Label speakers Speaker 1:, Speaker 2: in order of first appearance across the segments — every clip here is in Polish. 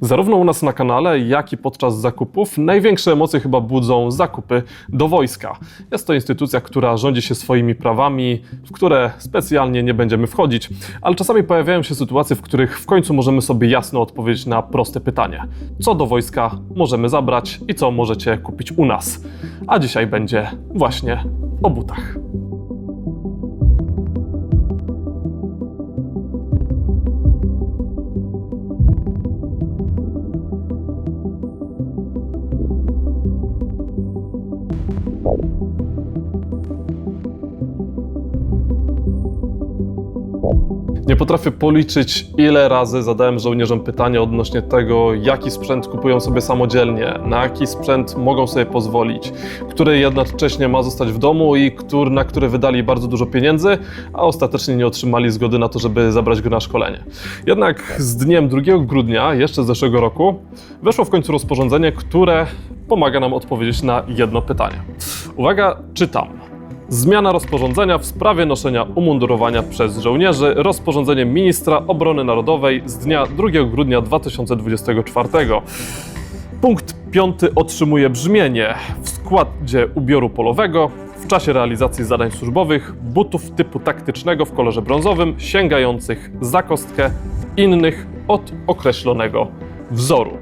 Speaker 1: Zarówno u nas na kanale, jak i podczas zakupów największe emocje chyba budzą zakupy do wojska. Jest to instytucja, która rządzi się swoimi prawami, w które specjalnie nie będziemy wchodzić, ale czasami pojawiają się sytuacje, w których w końcu możemy sobie jasno odpowiedzieć na proste pytanie: co do wojska możemy zabrać i co możecie kupić u nas? A dzisiaj będzie właśnie o butach. Nie potrafię policzyć, ile razy zadałem żołnierzom pytania odnośnie tego, jaki sprzęt kupują sobie samodzielnie, na jaki sprzęt mogą sobie pozwolić, który jednocześnie ma zostać w domu i który, na który wydali bardzo dużo pieniędzy, a ostatecznie nie otrzymali zgody na to, żeby zabrać go na szkolenie. Jednak z dniem 2 grudnia, jeszcze z zeszłego roku, weszło w końcu rozporządzenie, które pomaga nam odpowiedzieć na jedno pytanie. Uwaga, czytam. Zmiana rozporządzenia w sprawie noszenia umundurowania przez żołnierzy. Rozporządzenie ministra obrony narodowej z dnia 2 grudnia 2024. Punkt 5 otrzymuje brzmienie w składzie ubioru polowego w czasie realizacji zadań służbowych butów typu taktycznego w kolorze brązowym sięgających za kostkę innych od określonego wzoru.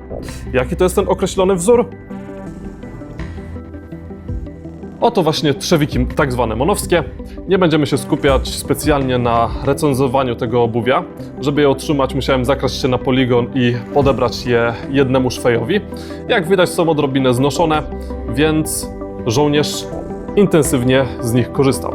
Speaker 1: Jaki to jest ten określony wzór? Oto właśnie trzewiki tak zwane monowskie. Nie będziemy się skupiać specjalnie na recenzowaniu tego obuwia. Żeby je otrzymać, musiałem zakraść się na poligon i odebrać je jednemu szwejowi. Jak widać, są odrobinę znoszone, więc żołnierz intensywnie z nich korzystał.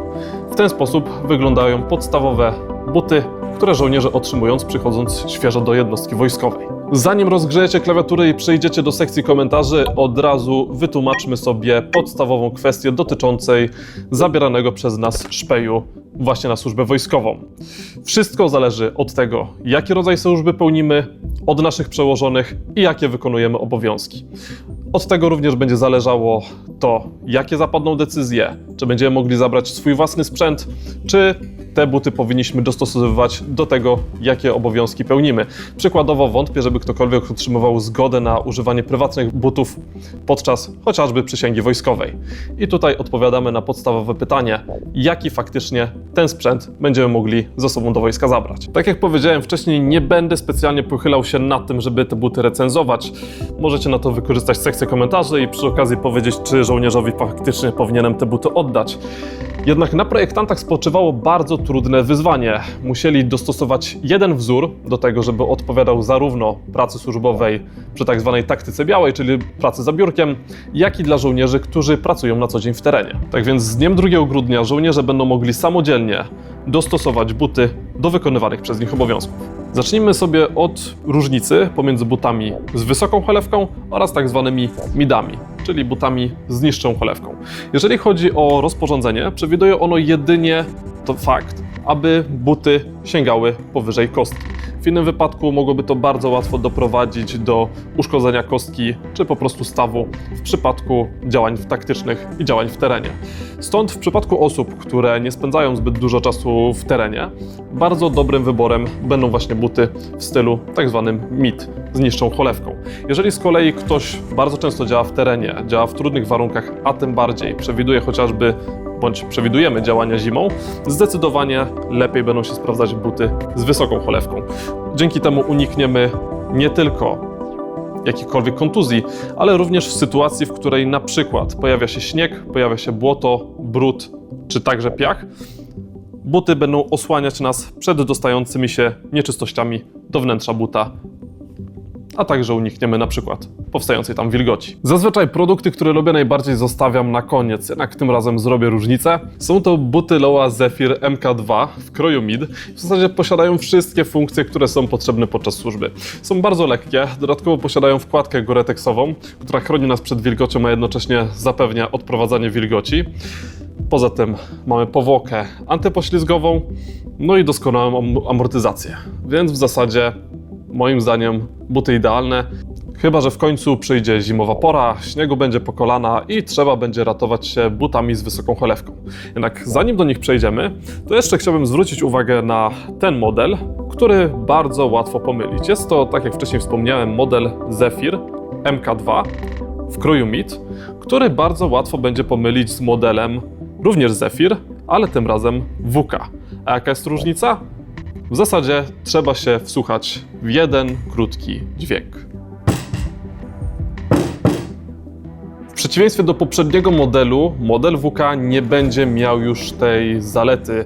Speaker 1: W ten sposób wyglądają podstawowe buty, które żołnierze otrzymując przychodząc świeżo do jednostki wojskowej. Zanim rozgrzejecie klawiatury i przejdziecie do sekcji komentarzy, od razu wytłumaczmy sobie podstawową kwestię dotyczącej zabieranego przez nas szpeju właśnie na służbę wojskową. Wszystko zależy od tego, jaki rodzaj służby pełnimy, od naszych przełożonych i jakie wykonujemy obowiązki. Od tego również będzie zależało to, jakie zapadną decyzje, czy będziemy mogli zabrać swój własny sprzęt, czy te buty powinniśmy dostosowywać do tego, jakie obowiązki pełnimy. Przykładowo wątpię, żeby ktokolwiek otrzymywał zgodę na używanie prywatnych butów podczas chociażby przysięgi wojskowej. I tutaj odpowiadamy na podstawowe pytanie, jaki faktycznie ten sprzęt będziemy mogli ze sobą do wojska zabrać. Tak jak powiedziałem wcześniej, nie będę specjalnie pochylał się nad tym, żeby te buty recenzować. Możecie na to wykorzystać sekcję komentarzy i przy okazji powiedzieć, czy żołnierzowi faktycznie powinienem te buty oddać. Jednak na projektantach spoczywało bardzo trudne wyzwanie. Musieli dostosować jeden wzór do tego, żeby odpowiadał zarówno pracy służbowej przy tak zwanej taktyce białej, czyli pracy za biurkiem, jak i dla żołnierzy, którzy pracują na co dzień w terenie. Tak więc z dniem 2 grudnia żołnierze będą mogli samodzielnie dostosować buty do wykonywanych przez nich obowiązków. Zacznijmy sobie od różnicy pomiędzy butami z wysoką cholewką oraz tak zwanymi midami, czyli butami z niższą cholewką. Jeżeli chodzi o rozporządzenie, przewiduje ono jedynie to fakt, aby buty sięgały powyżej kostki. Innym wypadku mogłoby to bardzo łatwo doprowadzić do uszkodzenia kostki czy po prostu stawu w przypadku działań taktycznych i działań w terenie. Stąd w przypadku osób, które nie spędzają zbyt dużo czasu w terenie, bardzo dobrym wyborem będą właśnie buty w stylu tak zwanym mid z niższą cholewką. Jeżeli z kolei ktoś bardzo często działa w terenie, działa w trudnych warunkach, a tym bardziej przewiduje chociażby bądź przewidujemy działania zimą, zdecydowanie lepiej będą się sprawdzać buty z wysoką cholewką. Dzięki temu unikniemy nie tylko jakichkolwiek kontuzji, ale również w sytuacji, w której na przykład pojawia się śnieg, pojawia się błoto, brud czy także piach. Buty będą osłaniać nas przed dostającymi się nieczystościami do wnętrza buta, a także unikniemy na przykład powstającej tam wilgoci. Zazwyczaj produkty, które lubię najbardziej zostawiam na koniec, jednak tym razem zrobię różnicę. Są to buty Loa Zephyr MK2 w kroju mid. W zasadzie posiadają wszystkie funkcje, które są potrzebne podczas służby. Są bardzo lekkie, dodatkowo posiadają wkładkę goretexową, która chroni nas przed wilgocią, a jednocześnie zapewnia odprowadzanie wilgoci. Poza tym mamy powłokę antypoślizgową, no i doskonałą am- amortyzację. Więc w zasadzie moim zdaniem buty idealne. Chyba, że w końcu przyjdzie zimowa pora, śniegu będzie po kolana i trzeba będzie ratować się butami z wysoką cholewką. Jednak zanim do nich przejdziemy, to jeszcze chciałbym zwrócić uwagę na ten model, który bardzo łatwo pomylić. Jest to, tak jak wcześniej wspomniałem, model Zephyr MK2 w kroju MIT, który bardzo łatwo będzie pomylić z modelem również Zephyr, ale tym razem WK. A jaka jest różnica? W zasadzie trzeba się wsłuchać w jeden krótki dźwięk. W przeciwieństwie do poprzedniego modelu, model WK nie będzie miał już tej zalety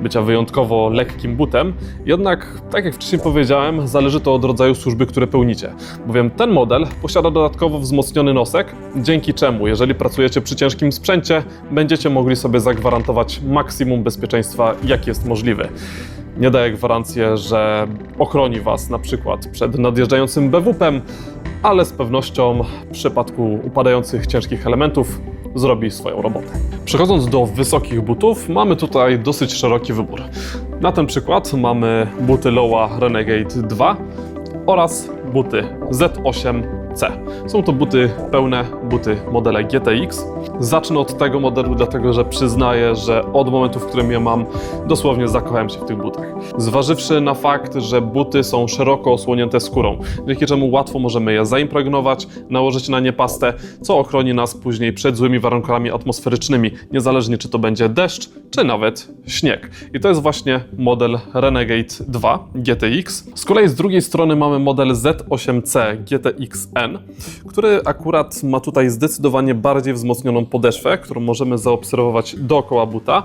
Speaker 1: bycia wyjątkowo lekkim butem. Jednak, tak jak wcześniej powiedziałem, zależy to od rodzaju służby, które pełnicie. Bowiem ten model posiada dodatkowo wzmocniony nosek, dzięki czemu, jeżeli pracujecie przy ciężkim sprzęcie, będziecie mogli sobie zagwarantować maksimum bezpieczeństwa, jaki jest możliwy. Nie daje gwarancję, że ochroni Was na przykład przed nadjeżdżającym BWP-em, ale z pewnością w przypadku upadających ciężkich elementów zrobi swoją robotę. Przechodząc do wysokich butów, mamy tutaj dosyć szeroki wybór. Na ten przykład mamy buty Lowa Renegade 2 oraz buty Z8C. Są to buty pełne, buty modele GTX. Zacznę od tego modelu, dlatego że przyznaję, że od momentu, w którym je mam, dosłownie zakochałem się w tych butach. Zważywszy na fakt, że buty są szeroko osłonięte skórą, dzięki czemu łatwo możemy je zaimpregnować, nałożyć na nie pastę, co ochroni nas później przed złymi warunkami atmosferycznymi, niezależnie czy to będzie deszcz, czy nawet śnieg. I to jest właśnie model Renegade 2 GTX. Z kolei z drugiej strony mamy model Z8C GTX-N, który akurat ma tutaj zdecydowanie bardziej wzmocnioną podeszwę, którą możemy zaobserwować dookoła buta.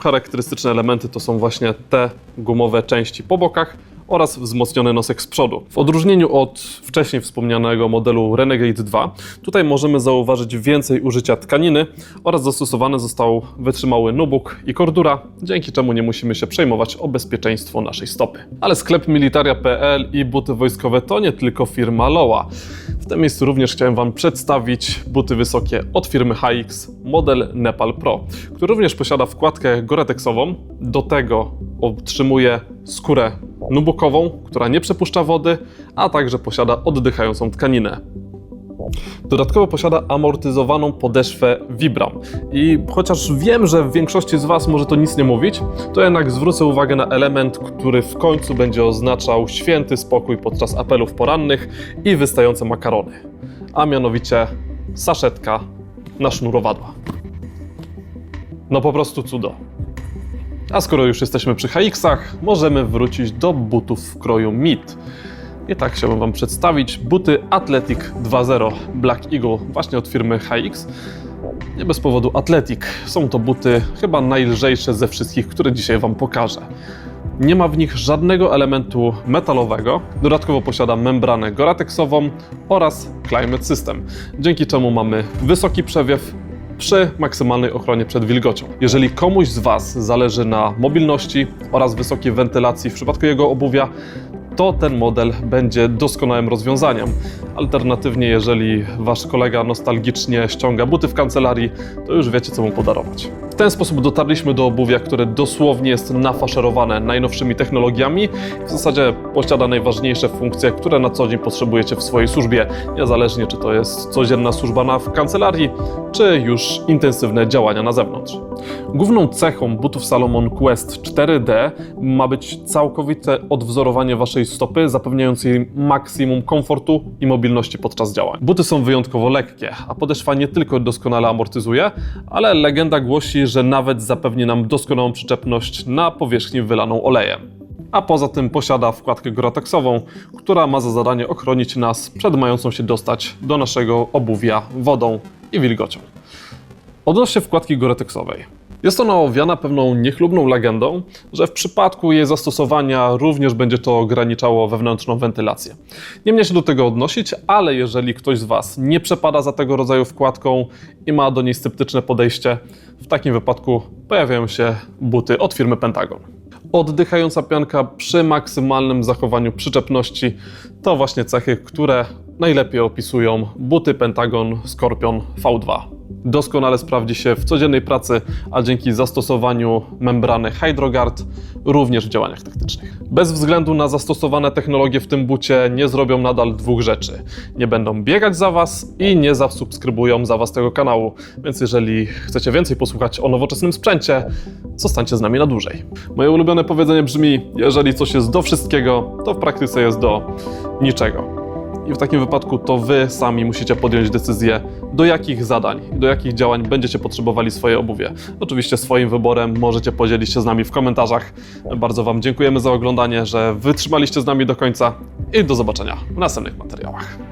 Speaker 1: Charakterystyczne elementy to są właśnie te gumowe części po bokach oraz wzmocniony nosek z przodu. W odróżnieniu od wcześniej wspomnianego modelu Renegade 2, tutaj możemy zauważyć więcej użycia tkaniny oraz zastosowany został wytrzymały nubuk i kordura, dzięki czemu nie musimy się przejmować o bezpieczeństwo naszej stopy. Ale sklep militaria.pl i buty wojskowe to nie tylko firma Loa. W tym miejscu również chciałem Wam przedstawić buty wysokie od firmy HX, model Nepal Pro, który również posiada wkładkę goretexową, do tego otrzymuje skórę nubukową, która nie przepuszcza wody, a także posiada oddychającą tkaninę. Dodatkowo posiada amortyzowaną podeszwę Vibram. I chociaż wiem, że w większości z Was może to nic nie mówić, to jednak zwrócę uwagę na element, który w końcu będzie oznaczał święty spokój podczas apelów porannych i wystające makarony. A mianowicie saszetka na sznurowadła. No po prostu cudo. A skoro już jesteśmy przy HX-ach, możemy wrócić do butów w kroju MIT. I tak chciałbym Wam przedstawić buty Athletic 2.0 Black Eagle właśnie od firmy HX. Nie bez powodu Athletic. Są to buty chyba najlżejsze ze wszystkich, które dzisiaj Wam pokażę. Nie ma w nich żadnego elementu metalowego. Dodatkowo posiada membranę goratexową oraz Climate System, dzięki czemu mamy wysoki przewiew, przy maksymalnej ochronie przed wilgocią. Jeżeli komuś z Was zależy na mobilności oraz wysokiej wentylacji w przypadku jego obuwia, to ten model będzie doskonałym rozwiązaniem. Alternatywnie, jeżeli Wasz kolega nostalgicznie ściąga buty w kancelarii, to już wiecie, co mu podarować. W ten sposób dotarliśmy do obuwia, które dosłownie jest nafaszerowane najnowszymi technologiami. W zasadzie posiada najważniejsze funkcje, które na co dzień potrzebujecie w swojej służbie, niezależnie czy to jest codzienna służba na, w kancelarii, czy już intensywne działania na zewnątrz. Główną cechą butów Salomon Quest 4D ma być całkowite odwzorowanie Waszej stopy, zapewniając jej maksimum komfortu i mobilności podczas działań. Buty są wyjątkowo lekkie, a podeszwa nie tylko doskonale amortyzuje, ale legenda głosi, że nawet zapewni nam doskonałą przyczepność na powierzchni wylaną olejem. A poza tym posiada wkładkę goratexową, która ma za zadanie ochronić nas przed mającą się dostać do naszego obuwia wodą i wilgocią. Odnośnie wkładki goretexowej. Jest ona owiana pewną niechlubną legendą, że w przypadku jej zastosowania również będzie to ograniczało wewnętrzną wentylację. Nie mnie się do tego odnosić, ale jeżeli ktoś z Was nie przepada za tego rodzaju wkładką i ma do niej sceptyczne podejście, w takim wypadku pojawiają się buty od firmy Pentagon. Oddychająca pianka przy maksymalnym zachowaniu przyczepności to właśnie cechy, które najlepiej opisują buty Pentagon Scorpion V2. Doskonale sprawdzi się w codziennej pracy, a dzięki zastosowaniu membrany HydroGuard również w działaniach taktycznych. Bez względu na zastosowane technologie w tym bucie nie zrobią nadal dwóch rzeczy. Nie będą biegać za Was i nie zasubskrybują za Was tego kanału. Więc jeżeli chcecie więcej posłuchać o nowoczesnym sprzęcie, zostańcie z nami na dłużej. Moje ulubione powiedzenie brzmi: jeżeli coś jest do wszystkiego, to w praktyce jest do niczego. I w takim wypadku to Wy sami musicie podjąć decyzję, do jakich zadań, do jakich działań będziecie potrzebowali swoje obuwie. Oczywiście swoim wyborem możecie podzielić się z nami w komentarzach. Bardzo Wam dziękujemy za oglądanie, że wytrzymaliście z nami do końca i do zobaczenia w następnych materiałach.